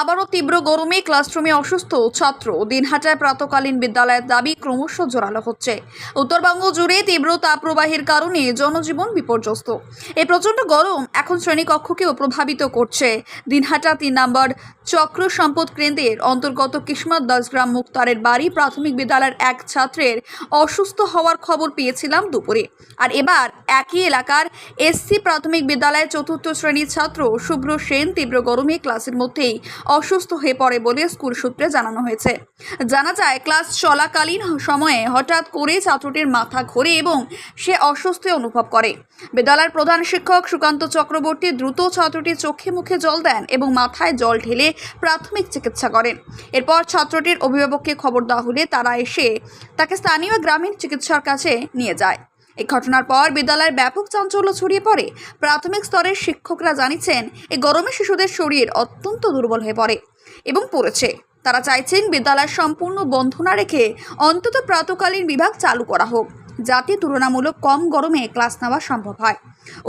আবারও তীব্র গরমে ক্লাসরুমে অসুস্থ ছাত্র। দিনহাটায় প্রাতকালীন বিদ্যালয়ের দাবি ক্রমশ জোরালো হচ্ছে। উত্তরবঙ্গ জুড়ে তীব্র তাপপ্রবাহের কারণে জনজীবন বিপর্যস্ত। এই প্রচণ্ড গরম এখন শ্রেণীকক্ষকেও প্রভাবিত করছে। দিনহাটা তিন নম্বর চক্র সম্পদ কেন্দ্রের অন্তর্গত কিসমত দাসগ্রাম মুক্তারের বাড়ি প্রাথমিক বিদ্যালয়ের এক ছাত্রের অসুস্থ হওয়ার খবর পেয়েছিলাম দুপুরে। আর এবার একই এলাকার এসসি প্রাথমিক বিদ্যালয়ের চতুর্থ শ্রেণির ছাত্র শুভ্র সেন তীব্র গরমে ক্লাসের মধ্যেই অসুস্থ হয়ে পড়ে বলে স্কুল সূত্রে জানানো হয়েছে। জানা যায়, ক্লাস চলাকালীন সময়ে হঠাৎ করে ছাত্রটির মাথা ঘোরে এবং সে অস্বস্তি অনুভব করে। বিদ্যালয়ের প্রধান শিক্ষক সুকান্ত চক্রবর্তী দ্রুত ছাত্রটির চোখে মুখে জল দেন এবং মাথায় জল ঢেলে প্রাথমিক চিকিৎসা করেন। এরপর ছাত্রটির অভিভাবককে খবর দেওয়া হলে তারা এসে তাকে স্থানীয় গ্রামীণ চিকিৎসার কাছে নিয়ে যায়। এই ঘটনার পর বিদ্যালয়ের ব্যাপক চাঞ্চল্য ছড়িয়ে পড়ে। প্রাথমিক স্তরের শিক্ষকরা জানিয়েছেন এই গরমে শিশুদের শরীর অত্যন্ত দুর্বল হয়ে পড়ে এবং পড়েছে। তারা চাইছেন বিদ্যালয় সম্পূর্ণ বন্ধ না রেখে অন্তত প্রাতকালীন বিভাগ চালু করা হোক। যাতে তুলনামূলক কম গরমে ক্লাস নেওয়া সম্ভব হয়।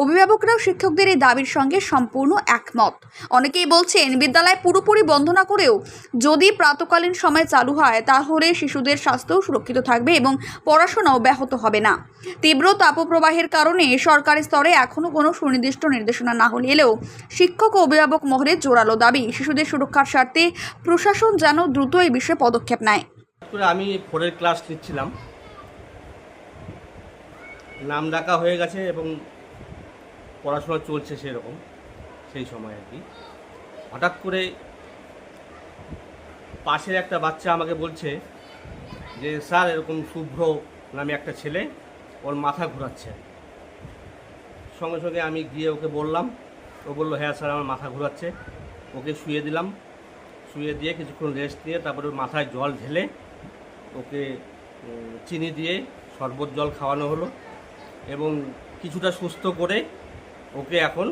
অভিভাবকরাও শিক্ষকদের এই দাবির সঙ্গে সম্পূর্ণ একমত। অনেকেই বলছেন, বিদ্যালয় পুরোপুরি বন্ধ না করেও যদি প্রাতকালীন সময় চালু হয়, তাহলে শিশুদের স্বাস্থ্যও সুরক্ষিত থাকবে এবং পড়াশোনাও ব্যাহত হবে না। তীব্র তাপপ্রবাহের কারণে সরকারি স্তরে এখনও কোনো সুনির্দিষ্ট নির্দেশনা না হলে এলেও শিক্ষক ও অভিভাবক মহলের জোরালো দাবি, শিশুদের সুরক্ষার স্বার্থে প্রশাসন যেন দ্রুত এই বিষয়ে পদক্ষেপ নেয়। আমি ফোরের ক্লাস নিচ্ছিলাম। নাম ডাকা হয়ে গেছে এবং পড়াশোনা চলছে সেরকম, সেই সময় আর কি। হঠাৎ করে পাশের একটা বাচ্চা আমাকে বলছে যে, স্যার, এরকম শুভ্র নামে একটা ছেলে, ওর মাথা ঘোরাচ্ছে। সঙ্গে সঙ্গে আমি গিয়ে ওকে বললাম, ও বলল হ্যাঁ স্যার, আমার মাথা ঘোরাচ্ছে। ওকে শুয়ে দিলাম, শুয়ে দিয়ে কিছুক্ষণ রেস্ট নিয়ে তারপরে ওর মাথায় জল ঢেলে ওকে চিনি দিয়ে শরবত জল খাওয়ানো হলো। এবং কিছুটা সুস্থ করে ওকে এখন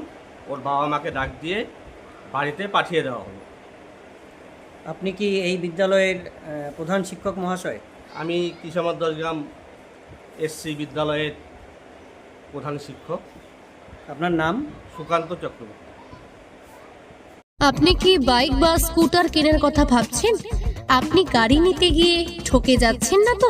ওর বাবা মাকে ডাক দিয়ে বাড়িতে পাঠিয়ে দেওয়া হলো। আপনি কি এই বিদ্যালয়ের প্রধান শিক্ষক মহাশয়? আমি কিষামার দশগ্রাম এসসি বিদ্যালয়ের প্রধান শিক্ষক। আপনার নাম? সুকান্ত চক্রবর্তী। আপনি কি বাইক বা স্কুটার কেনার কথা ভাবছেন? আপনি গাড়ি নিতে গিয়ে ঠকে যাচ্ছেন না তো?